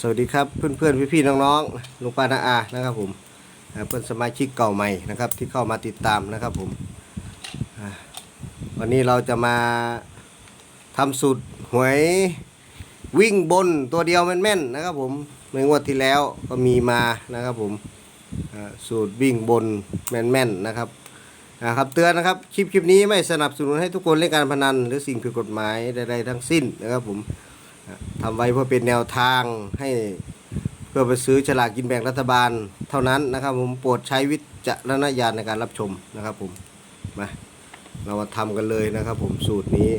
สวัสดีครับเพื่อนๆพี่ๆน้องๆลุงป้านาอานะครับผมเพื่อนสมาชิกเก่าใหม่นะครับ ที่เข้ามาติดตามนะครับผมวันนี้เราจะมาทำสูตรหวยวิ่งบนตัวเดียวแม่นๆนะครับผมในงวดที่แล้วก็มีมานะครับผมสูตรวิ่งบนแม่นๆนะครับนะครับเตือนนะครับคลิปคลิปนี้ไม่สนับสนุนให้ทุกคนเล่นการพนัน หรือสิ่งผิดกฎหมายใดๆทั้งสิ้นนะครับผม ทำไว้เพื่อเป็นแนวทางให้เพื่อไปซื้อฉลากกินแบ่งรัฐบาลเท่านั้นนะครับ ผมโปรดใช้วิจารณญาณในการรับชมนะครับผมมาเรามาทำกันเลยนะครับ ผมสูตรนี้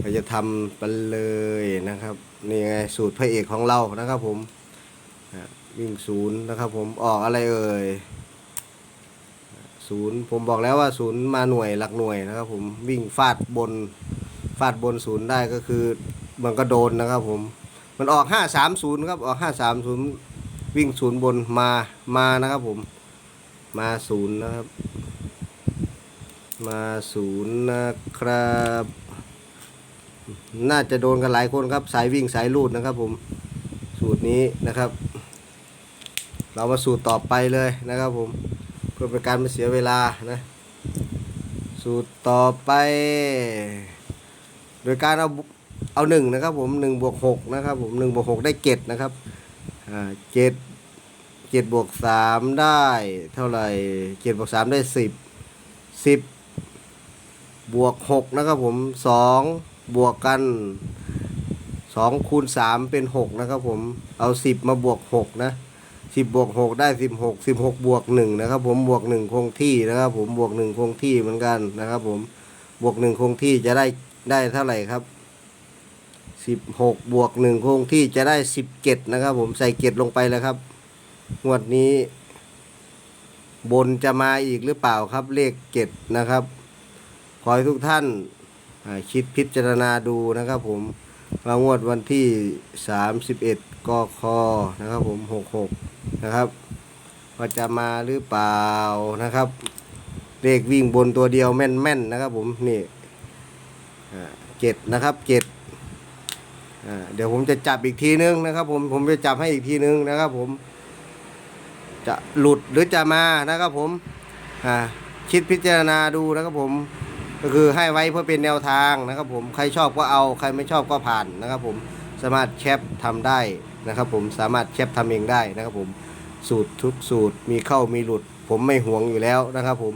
เราจะทำไปเลยนะครับนี่ไงสูตรพระเอกของเรานะครับ ผมวิ่งศูนย์นะครับ ผมออกอะไรเอ่ยศูนย์ผมบอกแล้วว่าศูนย์มาหน่วยหลักหน่วยนะครับ ผมวิ่งฟาดบนฟาดบนศูนย์ได้ก็คือ มันก็โดนนะครับผม มันออกห้าสามศูนย์ครับ ออกห้าสามศูนย์วิ่งศูนย์บนมา มานะครับผม มาศูนย์นะครับ มาศูนย์นะครับ น่าจะโดนกันหลายคนครับ สายวิ่งสายลูดนะครับผม สูตรนี้นะครับ เรามาสูตรต่อไปเลยนะครับผม เพื่อเป็นการไม่เสียเวลานะ สูตรต่อไป โดยการเอา เอาหนึ่งนะครับ ผมหนึ่งบวกหกนะครับผมหนึ่งบวกหกได้เจ็ดนะครับอ่าเจ็ดเจ็ดบวกสามได้เท่าไหร่เจ็ดบวกสามได้สิบสิบบวกหกนะครับผมสองบวกกันสองคูณสามเป็นหกนะครับผมเอาสิบมาบวกหกนะสิบบวกหกได้สิบหกสิบหกบวกหนึ่งนะครับ ผมบวกหนึ่งคงที่นะครับ ผมบวกหนึ่งคงที่เหมือนกันนะครับ ผมบวกหนึ่งคงที่จะได้ได้เท่าไหร่ครับ สิบหกบวกหนึ่งคงที่จะได้สิบเกตนะครับ ผมใส่เกตลงไปแล้วครับงวดนี้ บนจะมาอีกหรือเปล่าครับเลขเกตนะครับ ขอให้ทุกท่านคิดพิจารณาดูนะครับ ผมว่างวดวันที่สามสิบเอ็ดกคนะครับ ผมหกหกนะครับว่าจะมาหรือเปล่านะครับ เลขวิ่งบนตัวเดียวแม่นๆนะครับ ผมนี่เจ็ดนะครับเจ็ด เดี๋ยวผมจะจับอีกทีนึงนะครับผมผมจะจับให้อีกทีนึงนะครับผม จะหลุดหรือจะมานะครับผมคิดพิจารณาดูนะครับผม ก็คือให้ไว้เพื่อเป็นแนวทางนะครับผมใครชอบก็เอาใครไม่ชอบก็ผ่านนะครับผมสามารถแคปทำได้นะครับผมสามารถแคปทำเองได้นะครับผมสูตรทุกสูตรมีเข้ามีหลุด ผมไม่ห่วงอยู่แล้วนะครับผม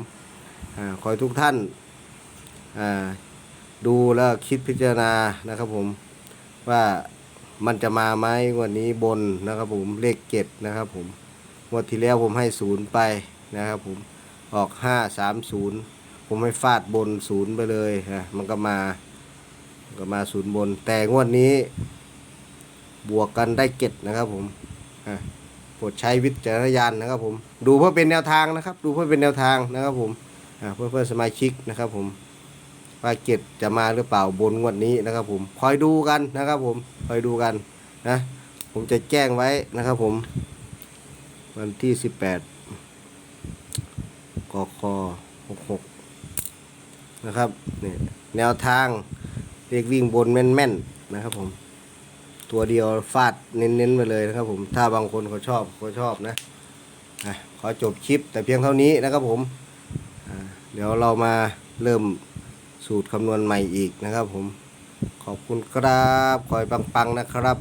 อขอให้ทุกท่านดูแล้วคิดพิจารณานะครับผม ว่ามันจะมาไหมวันนี้บนนะครับผมเลขเจ็ดนะครับผมงวดที่แล้วผมให้ศูนย์ไปนะครับผมออกห้าสามศูนย์ผมให้ฟาดบนศูนย์ไปเลยนะมันก็มาก็มาศูนย์บน แต่งวดนี้ บวกกันได้เจ็ดนะครับผมอะโปรดใช้วิจารณญาณนะครับผมดูเพื่อเป็นแนวทางนะครับ ดูเพื่อเป็นแนวทางนะครับผมอะเพื่อเพื่อสมาชิกนะครับผม ว่าเจ็ดจะมาหรือเปล่าบนงวดนี้นะครับ ผมคอยดูกันนะครับ ผมคอยดูกันนะ ผมจะแจ้งไว้นะครับ ผม วันที่สิบแปดกคหกหกนะครับนี่แนวทางเรียกวิ่งบนแม่นๆนะครับ ผม ตัวเดียวฟาดเน้นๆไปเลยนะครับ ผมถ้าบางคนเขาชอบเขาชอบนะขอจบคลิปแต่เพียงเท่านี้นะครับผม เดี๋ยวเรามาเริ่ม สูตรคำนวณใหม่อีกนะครับผมขอบคุณครับคอยปังๆนะครับ